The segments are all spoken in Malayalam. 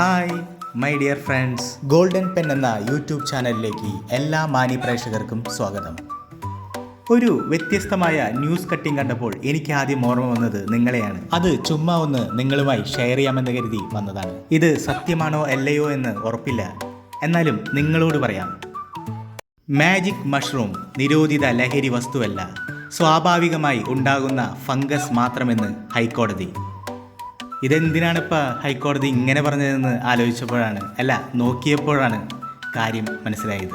Hi my dear friends golden pen എന്ന യൂട്യൂബ് ചാനലിലേക്ക് എല്ലാ മാനി പ്രേക്ഷകർക്കും സ്വാഗതം. ഒരു വ്യത്യസ്തമായ ന്യൂസ് കട്ടിംഗ് കണ്ടപ്പോൾ എനിക്ക് ആദ്യം ഓർമ്മ വന്നത് നിങ്ങളെയാണ്. അത് ചുമ്മാ ഒന്ന് നിങ്ങളുമായി ഷെയർ ചെയ്യാമെന്ന് കരുതി വന്നതാണ്. ഇത് സത്യമാണോ അല്ലയോ എന്ന് ഉറപ്പില്ല. എന്നാലും നിങ്ങളോട് പറയാം. മാജിക് മഷ്റൂം നിരോധിത ലഹരി വസ്തുവല്ല. സ്വാഭാവികമായി ഉണ്ടാകുന്ന ഫംഗസ് മാത്രമെന്ന് ഹൈക്കോടതി. ഇതെന്തിനാണ് ഇപ്പം ഹൈക്കോടതി ഇങ്ങനെ പറഞ്ഞതെന്ന് ആലോചിച്ചപ്പോഴാണ് അല്ല നോക്കിയപ്പോഴാണ് കാര്യം മനസ്സിലായത്.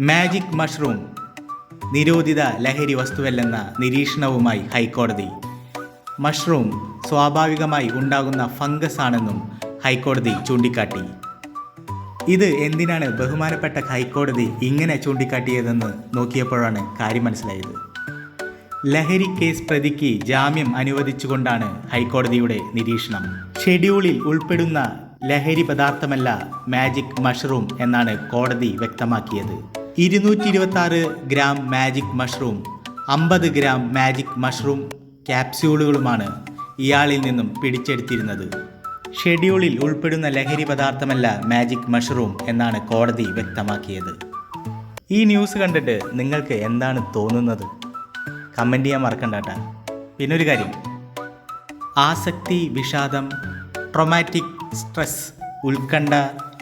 മാജിക് മഷ്റൂം നിരോധിത ലഹരി വസ്തുവല്ലെന്ന നിരീക്ഷണവുമായി ഹൈക്കോടതി. മഷ്റൂം സ്വാഭാവികമായി ഉണ്ടാകുന്ന ഫംഗസ് ആണെന്നും ഹൈക്കോടതി ചൂണ്ടിക്കാട്ടി. ഇത് എന്തിനാണ് ബഹുമാനപ്പെട്ട ഹൈക്കോടതി ഇങ്ങനെ ചൂണ്ടിക്കാട്ടിയതെന്ന് നോക്കിയപ്പോഴാണ് കാര്യം മനസ്സിലായത്. ലഹരി കേസ് പ്രതിക്ക് ജാമ്യം അനുവദിച്ചുകൊണ്ടാണ് ഹൈക്കോടതിയുടെ നിരീക്ഷണം. ഷെഡ്യൂളിൽ ഉൾപ്പെടുന്ന ലഹരി പദാർത്ഥമല്ല മാജിക് മഷ്റൂം എന്നാണ് കോടതി വ്യക്തമാക്കിയത്. ഇരുന്നൂറ്റി ഇരുപത്തി ഗ്രാം മാജിക് മഷ്റൂം അമ്പത് ഗ്രാം മാജിക് മഷ്റൂം ക്യാപ്സ്യൂളുകളുമാണ് ഇയാളിൽ നിന്നും പിടിച്ചെടുത്തിരുന്നത്. ഷെഡ്യൂളിൽ ഉൾപ്പെടുന്ന ലഹരി പദാർത്ഥമല്ല മാജിക് മഷ്റൂം എന്നാണ് കോടതി വ്യക്തമാക്കിയത്. ഈ ന്യൂസ് കണ്ടിട്ട് നിങ്ങൾക്ക് എന്താണ് തോന്നുന്നത്? കമന്റ് ചെയ്യാൻ മറക്കണ്ട കേട്ടോ പിന്നെ ഒരു കാര്യം. ആസക്തി വിഷാദം ട്രൊമാറ്റിക് സ്ട്രെസ് ഉത്കണ്ഠ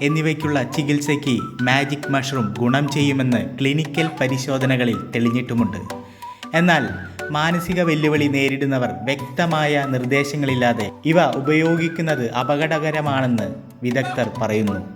എന്നിവയ്ക്കുള്ള ചികിത്സയ്ക്ക് മാജിക് മഷ്റൂം ഗുണം ചെയ്യുമെന്ന് ക്ലിനിക്കൽ പരിശോധനകളിൽ തെളിഞ്ഞിട്ടുമുണ്ട്. എന്നാൽ മാനസിക വെല്ലുവിളി നേരിടുന്നവർ വ്യക്തമായ നിർദ്ദേശങ്ങളില്ലാതെ ഇവ ഉപയോഗിക്കുന്നത് അപകടകരമാണെന്ന് വിദഗ്ധർ പറയുന്നു.